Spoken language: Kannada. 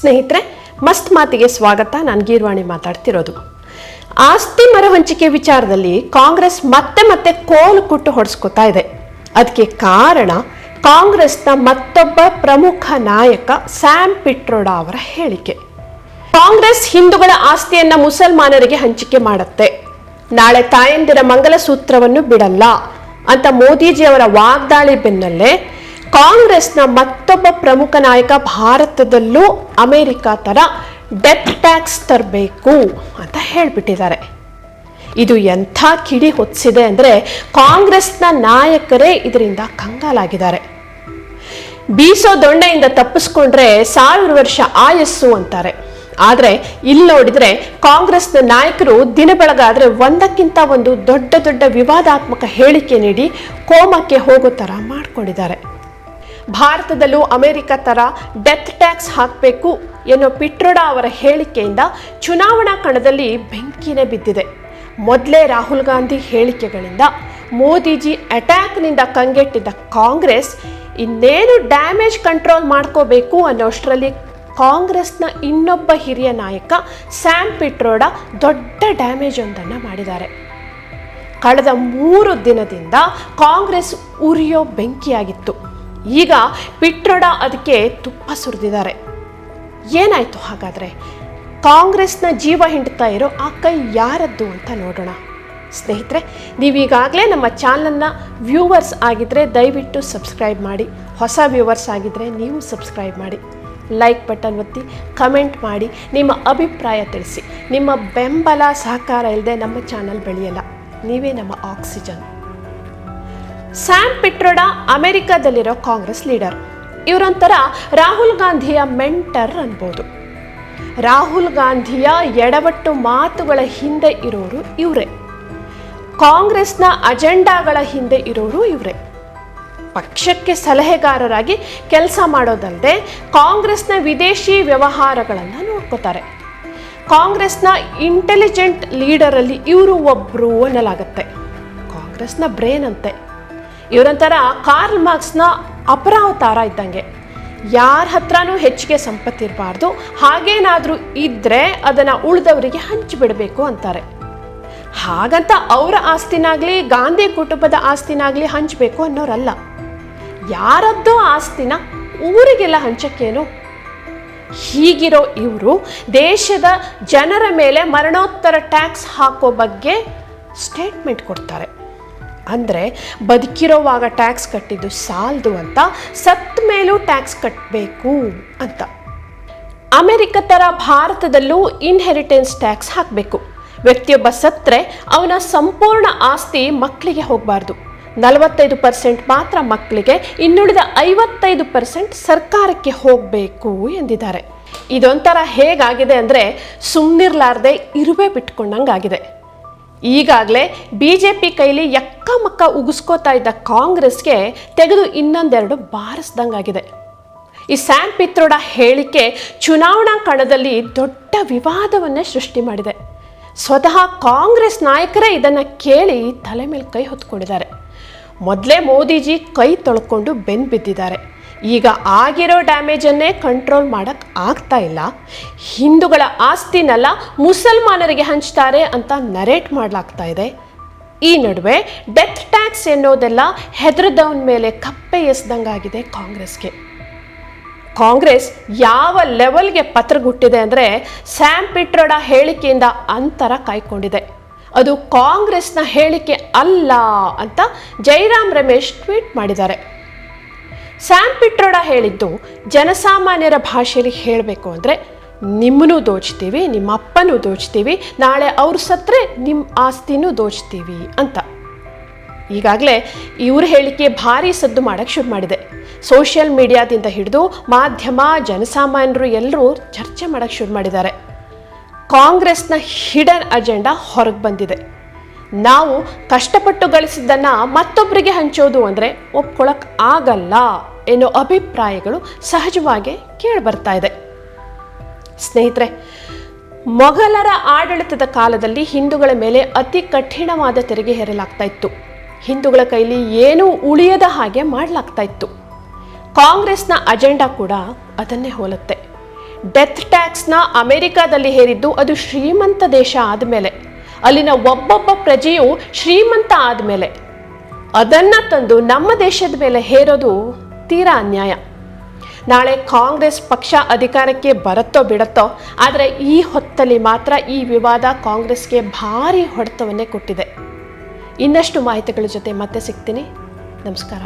ಸ್ನೇಹಿತರೆ, ಮಸ್ತ್ ಮಾತಿಗೆ ಸ್ವಾಗತ. ನಾನು ಗೀರ್ವಾಣಿ ಮಾತಾಡ್ತಿರೋದು. ಆಸ್ತಿ ಮರ ಹಂಚಿಕೆ ವಿಚಾರದಲ್ಲಿ ಕಾಂಗ್ರೆಸ್ ಮತ್ತೆ ಮತ್ತೆ ಕೋಲು ಕುಟ್ಟು ಹೊಡೆಸ್ಕೊತಾ ಇದೆ. ಅದಕ್ಕೆ ಕಾರಣ ಕಾಂಗ್ರೆಸ್ನ ಮತ್ತೊಬ್ಬ ಪ್ರಮುಖ ನಾಯಕ ಸ್ಯಾಮ್ ಪಿಟ್ರೋಡಾ ಅವರ ಹೇಳಿಕೆ. ಕಾಂಗ್ರೆಸ್ ಹಿಂದೂಗಳ ಆಸ್ತಿಯನ್ನ ಮುಸಲ್ಮಾನರಿಗೆ ಹಂಚಿಕೆ ಮಾಡುತ್ತೆ. ನಾಳೆ ತಾಯಂದಿರ ಮಂಗಲಸೂತ್ರವನ್ನು ಬಿಡಲ್ಲ ಅಂತ ಮೋದಿಜಿ ಅವರ ವಾಗ್ದಾಳಿ ಬೆನ್ನಲ್ಲೇ ಕಾಂಗ್ರೆಸ್ನ ಮತ್ತೊಬ್ಬ ಪ್ರಮುಖ ನಾಯಕ ಭಾರತದಲ್ಲೂ ಅಮೆರಿಕ ತರ ಡೆತ್ ಟ್ಯಾಕ್ಸ್ ತರಬೇಕು ಅಂತ ಹೇಳ್ಬಿಟ್ಟಿದ್ದಾರೆ. ಇದು ಎಂಥ ಕಿಡಿ ಹೊತ್ತಿಸಿದೆ ಅಂದರೆ ಕಾಂಗ್ರೆಸ್ನ ನಾಯಕರೇ ಇದರಿಂದ ಕಂಗಾಲಾಗಿದ್ದಾರೆ. ಬೀಸೋ ದೊಣ್ಣೆಯಿಂದ ತಪ್ಪಿಸ್ಕೊಂಡ್ರೆ ಸಾವಿರ ವರ್ಷ ಆಯಸ್ಸು ಅಂತಾರೆ. ಆದರೆ ಇಲ್ಲಿ ನೋಡಿದರೆ ಕಾಂಗ್ರೆಸ್ನ ನಾಯಕರು ದಿನ ಬೆಳಗಾದರೆ ಒಂದಕ್ಕಿಂತ ಒಂದು ದೊಡ್ಡ ದೊಡ್ಡ ವಿವಾದಾತ್ಮಕ ಹೇಳಿಕೆ ನೀಡಿ ಕೋಮಕ್ಕೆ ಹೋಗೋ ಥರ ಮಾಡ್ಕೊಂಡಿದ್ದಾರೆ. ಭಾರತದಲ್ಲೂ ಅಮೆರಿಕ ಥರ ಡೆತ್ ಟ್ಯಾಕ್ಸ್ ಹಾಕಬೇಕು ಎನ್ನೋ ಪಿಟ್ರೋಡಾ ಅವರ ಹೇಳಿಕೆಯಿಂದ ಚುನಾವಣಾ ಕಣದಲ್ಲಿ ಬೆಂಕಿನೇ ಬಿದ್ದಿದೆ. ಮೊದಲೇ ರಾಹುಲ್ ಗಾಂಧಿ ಹೇಳಿಕೆಗಳಿಂದ ಮೋದಿಜಿ ಅಟ್ಯಾಕ್ನಿಂದ ಕಂಗೆಟ್ಟಿದ್ದ ಕಾಂಗ್ರೆಸ್ ಇನ್ನೇನು ಡ್ಯಾಮೇಜ್ ಕಂಟ್ರೋಲ್ ಮಾಡ್ಕೋಬೇಕು ಅನ್ನೋಷ್ಟರಲ್ಲಿ ಕಾಂಗ್ರೆಸ್ನ ಇನ್ನೊಬ್ಬ ಹಿರಿಯ ನಾಯಕ ಸ್ಯಾಮ್ ಪಿಟ್ರೋಡ ದೊಡ್ಡ ಡ್ಯಾಮೇಜ್ ಒಂದನ್ನು ಮಾಡಿದ್ದಾರೆ. ಕಳೆದ ಮೂರು ದಿನದಿಂದ ಕಾಂಗ್ರೆಸ್ ಉರಿಯೋ ಬೆಂಕಿಯಾಗಿತ್ತು. ಈಗ ಪಿಟ್ರೋಡ ಅದಕ್ಕೆ ತುಪ್ಪ ಸುರಿದಿದ್ದಾರೆ. ಏನಾಯಿತು ಹಾಗಾದರೆ? ಕಾಂಗ್ರೆಸ್ನ ಜೀವ ಹಿಂಡ್ತಾ ಇರೋ ಆ ಕೈ ಯಾರದ್ದು ಅಂತ ನೋಡೋಣ. ಸ್ನೇಹಿತರೆ, ನೀವೀಗಾಗಲೇ ನಮ್ಮ ಚಾನಲ್ನ ವ್ಯೂವರ್ಸ್ ಆಗಿದ್ದರೆ ದಯವಿಟ್ಟು ಸಬ್ಸ್ಕ್ರೈಬ್ ಮಾಡಿ. ಹೊಸ ವ್ಯೂವರ್ಸ್ ಆಗಿದ್ದರೆ ನೀವು ಸಬ್ಸ್ಕ್ರೈಬ್ ಮಾಡಿ. ಲೈಕ್ ಬಟನ್ ಒತ್ತಿ, ಕಮೆಂಟ್ ಮಾಡಿ, ನಿಮ್ಮ ಅಭಿಪ್ರಾಯ ತಿಳಿಸಿ. ನಿಮ್ಮ ಬೆಂಬಲ ಸಹಕಾರ ಇಲ್ಲದೆ ನಮ್ಮ ಚಾನಲ್ ಬೆಳೆಯಲ್ಲ. ನೀವೇ ನಮ್ಮ ಆಕ್ಸಿಜನ್. ಸ್ಯಾಮ್ ಪಿಟ್ರೋಡಾ ಅಮೆರಿಕಾದಲ್ಲಿರೋ ಕಾಂಗ್ರೆಸ್ ಲೀಡರ್. ಇವರೊಂಥರ ರಾಹುಲ್ ಗಾಂಧಿಯ ಮೆಂಟರ್ ಅನ್ಬೋದು. ರಾಹುಲ್ ಗಾಂಧಿಯ ಎಡವಟ್ಟು ಮಾತುಗಳ ಹಿಂದೆ ಇರೋರು ಇವರೇ. ಕಾಂಗ್ರೆಸ್ನ ಅಜೆಂಡಾಗಳ ಹಿಂದೆ ಇರೋರು ಇವರೇ. ಪಕ್ಷಕ್ಕೆ ಸಲಹೆಗಾರರಾಗಿ ಕೆಲಸ ಮಾಡೋದಲ್ಲದೆ ಕಾಂಗ್ರೆಸ್ನ ವಿದೇಶಿ ವ್ಯವಹಾರಗಳನ್ನು ನೋಡ್ಕೋತಾರೆ. ಕಾಂಗ್ರೆಸ್ನ ಇಂಟೆಲಿಜೆಂಟ್ ಲೀಡರಲ್ಲಿ ಇವರು ಒಬ್ಬರು ಅನ್ನಲಾಗತ್ತೆ. ಕಾಂಗ್ರೆಸ್ನ ಬ್ರೇನ್ ಅಂತೆ. ಇವರೊಂಥರ ಕಾರ್ಲ್ ಮಾರ್ಕ್ಸ್ನ ಅಪರಾವತಾರ ಇದ್ದಂಗೆ. ಯಾರ ಹತ್ರನೂ ಹೆಚ್ಚಿಗೆ ಸಂಪತ್ತಿರಬಾರ್ದು ಹಾಗೇನಾದರೂ ಇದ್ದರೆ ಅದನ್ನು ಉಳಿದವರಿಗೆ ಹಂಚಿಬಿಡಬೇಕು ಅಂತಾರೆ. ಹಾಗಂತ ಅವರ ಆಸ್ತಿನಾಗಲಿ, ಗಾಂಧಿ ಕುಟುಂಬದ ಆಸ್ತಿನಾಗಲಿ ಹಂಚಬೇಕು ಅನ್ನೋರಲ್ಲ. ಯಾರದ್ದೋ ಆಸ್ತಿನ ಊರಿಗೆಲ್ಲ ಹಂಚಕ್ಕೇನು? ಹೀಗಿರೋ ಇವರು ದೇಶದ ಜನರ ಮೇಲೆ ಮರಣೋತ್ತರ ಟ್ಯಾಕ್ಸ್ ಹಾಕೋ ಬಗ್ಗೆ ಸ್ಟೇಟ್ಮೆಂಟ್ ಕೊಡ್ತಾರೆ. ಅಂದರೆ ಬದುಕಿರೋವಾಗ ಟ್ಯಾಕ್ಸ್ ಕಟ್ಟಿದ್ದು ಸಾಲದು ಅಂತ ಸತ್ತ ಮೇಲೂ ಟ್ಯಾಕ್ಸ್ ಕಟ್ಟಬೇಕು ಅಂತ. ಅಮೆರಿಕ ಥರ ಭಾರತದಲ್ಲೂ ಇನ್ಹೆರಿಟೆನ್ಸ್ ಟ್ಯಾಕ್ಸ್ ಹಾಕಬೇಕು. ವ್ಯಕ್ತಿಯೊಬ್ಬ ಸತ್ತರೆ ಅವನ ಸಂಪೂರ್ಣ ಆಸ್ತಿ ಮಕ್ಕಳಿಗೆ ಹೋಗಬಾರ್ದು. ನಲವತ್ತೈದು ಪರ್ಸೆಂಟ್ ಮಾತ್ರ ಮಕ್ಕಳಿಗೆ, ಇನ್ನುಳಿದ ಐವತ್ತೈದು ಪರ್ಸೆಂಟ್ ಸರ್ಕಾರಕ್ಕೆ ಹೋಗಬೇಕು ಎಂದಿದ್ದಾರೆ. ಇದೊಂಥರ ಹೇಗಾಗಿದೆ ಅಂದರೆ ಸುಮ್ಮನಿರ್ಲಾರ್ದೆ ಇರುವೆ ಬಿಟ್ಕೊಂಡಂಗಾಗಿದೆ. ಈಗಾಗಲೇ ಬಿ ಜೆ ಪಿ ಕೈಲಿ ಯಕ್ಕ ಮಕ್ಕ ಉಗಿಸ್ಕೋತಾ ಇದ್ದ ಕಾಂಗ್ರೆಸ್ಗೆ ತೆಗೆದು ಇನ್ನೊಂದೆರಡು ಬಾರಿಸ್ದಂಗಾಗಿದೆ. ಈ ಸ್ಯಾಮ್ ಪಿತ್ರೋಡ ಹೇಳಿಕೆ ಚುನಾವಣಾ ಕಣದಲ್ಲಿ ದೊಡ್ಡ ವಿವಾದವನ್ನೇ ಸೃಷ್ಟಿ ಮಾಡಿದೆ. ಸ್ವತಃ ಕಾಂಗ್ರೆಸ್ ನಾಯಕರೇ ಇದನ್ನು ಕೇಳಿ ತಲೆ ಮೇಲೆ ಕೈ ಹೊತ್ಕೊಂಡಿದ್ದಾರೆ. ಮೊದಲೇ ಮೋದಿಜಿ ಕೈ ತೊಳ್ಕೊಂಡು ಬೆನ್ನು ಬಿದ್ದಿದ್ದಾರೆ ಈಗ ಆಗಿರೋ ಡ್ಯಾಮೇಜನ್ನೇ ಕಂಟ್ರೋಲ್ ಮಾಡೋಕ್ಕೆ ಆಗ್ತಾ ಇಲ್ಲ. ಹಿಂದೂಗಳ ಆಸ್ತಿನೆಲ್ಲ ಮುಸಲ್ಮಾನರಿಗೆ ಹಂಚ್ತಾರೆ ಅಂತ ನರೇಟ್ ಮಾಡಲಾಗ್ತಾ ಇದೆ. ಈ ನಡುವೆ ಡೆತ್ ಟ್ಯಾಕ್ಸ್ ಎನ್ನೋದೆಲ್ಲ ಹೆದರದವನ ಮೇಲೆ ಕಪ್ಪೆ ಎಸ್ದಂಗಾಗಿದೆ ಕಾಂಗ್ರೆಸ್ಗೆ. ಕಾಂಗ್ರೆಸ್ ಯಾವ ಲೆವೆಲ್ಗೆ ಪತ್ರಗುಟ್ಟಿದೆ ಅಂದರೆ ಸ್ಯಾಮ್ ಪಿಟ್ರೋಡ ಹೇಳಿಕೆಯಿಂದ ಅಂತರ ಕಾಯ್ಕೊಂಡಿದೆ. ಅದು ಕಾಂಗ್ರೆಸ್ನ ಹೇಳಿಕೆ ಅಲ್ಲ ಅಂತ ಜೈರಾಮ್ ರಮೇಶ್ ಟ್ವೀಟ್ ಮಾಡಿದ್ದಾರೆ. ಸ್ಯಾಮ್ ಪಿಟ್ರೋಡ ಹೇಳಿದ್ದು ಜನಸಾಮಾನ್ಯರ ಭಾಷೆಯಲ್ಲಿ ಹೇಳಬೇಕು ಅಂದರೆ ನಿಮ್ಮನ್ನು ದೋಚ್ತೀವಿ ನಿಮ್ಮ ಅಪ್ಪನೂ ದೋಚ್ತೀವಿ, ನಾಳೆ ಅವ್ರು ಸತ್ತರೆ ನಿಮ್ಮ ಆಸ್ತಿನೂ ದೋಚ್ತೀವಿ ಅಂತ. ಈಗಾಗಲೇ ಇವ್ರ ಹೇಳಿಕೆ ಭಾರಿ ಸದ್ದು ಮಾಡೋಕ್ಕೆ ಶುರು ಮಾಡಿದೆ. ಸೋಷಿಯಲ್ ಮೀಡಿಯಾದಿಂದ ಹಿಡಿದು ಮಾಧ್ಯಮ, ಜನಸಾಮಾನ್ಯರು ಎಲ್ಲರೂ ಚರ್ಚೆ ಮಾಡೋಕ್ಕೆ ಶುರು ಮಾಡಿದ್ದಾರೆ. ಕಾಂಗ್ರೆಸ್ನ ಹಿಡನ್ ಅಜೆಂಡಾ ಹೊರಗೆ ಬಂದಿದೆ. ನಾವು ಕಷ್ಟಪಟ್ಟು ಗಳಿಸಿದ್ದನ್ನು ಮತ್ತೊಬ್ಬರಿಗೆ ಹಂಚೋದು ಅಂದರೆ ಒಪ್ಕೊಳ್ಳೋಕೆ ಆಗಲ್ಲ. ಎನ್ನೋ ಅಭಿಪ್ರಾಯಗಳು ಸಹಜವಾಗಿ ಕೇಳಿಬರ್ತಾ ಇದೆ. ಸ್ನೇಹಿತರೆ, ಮೊಘಲರ ಆಡಳಿತದ ಕಾಲದಲ್ಲಿ ಹಿಂದೂಗಳ ಮೇಲೆ ಅತಿ ಕಠಿಣವಾದ ತೆರಿಗೆ ಹೇರಲಾಗ್ತಾ ಇತ್ತು. ಹಿಂದೂಗಳ ಕೈಲಿ ಏನೂ ಉಳಿಯದ ಹಾಗೆ ಮಾಡಲಾಗ್ತಾ ಇತ್ತು. ಕಾಂಗ್ರೆಸ್ನ ಅಜೆಂಡಾ ಕೂಡ ಅದನ್ನೇ ಹೋಲುತ್ತೆ. ಡೆತ್ ಟ್ಯಾಕ್ಸ್ನ ಅಮೆರಿಕಾದಲ್ಲಿ ಹೇರಿದ್ದು ಅದು ಶ್ರೀಮಂತ ದೇಶ ಆದಮೇಲೆ. ಅಲ್ಲಿನ ಒಬ್ಬೊಬ್ಬ ಪ್ರಜೆಯು ಶ್ರೀಮಂತ ಆದಮೇಲೆ. ಅದನ್ನು ತಂದು ನಮ್ಮ ದೇಶದ ಮೇಲೆ ಹೇರೋದು ತೀರಾ ಅನ್ಯಾಯ. ನಾಳೆ ಕಾಂಗ್ರೆಸ್ ಪಕ್ಷ ಅಧಿಕಾರಕ್ಕೆ ಬರುತ್ತೋ ಬಿಡತ್ತೋ, ಆದರೆ ಈ ಹೊತ್ತಲ್ಲಿ ಮಾತ್ರ ಈ ವಿವಾದ ಕಾಂಗ್ರೆಸ್ಗೆ ಭಾರಿ ಹೊಡೆತವನ್ನೇ ಕೊಟ್ಟಿದೆ. ಇನ್ನಷ್ಟು ಮಾಹಿತಿಗಳ ಜೊತೆ ಮತ್ತೆ ಸಿಗ್ತೀನಿ. ನಮಸ್ಕಾರ.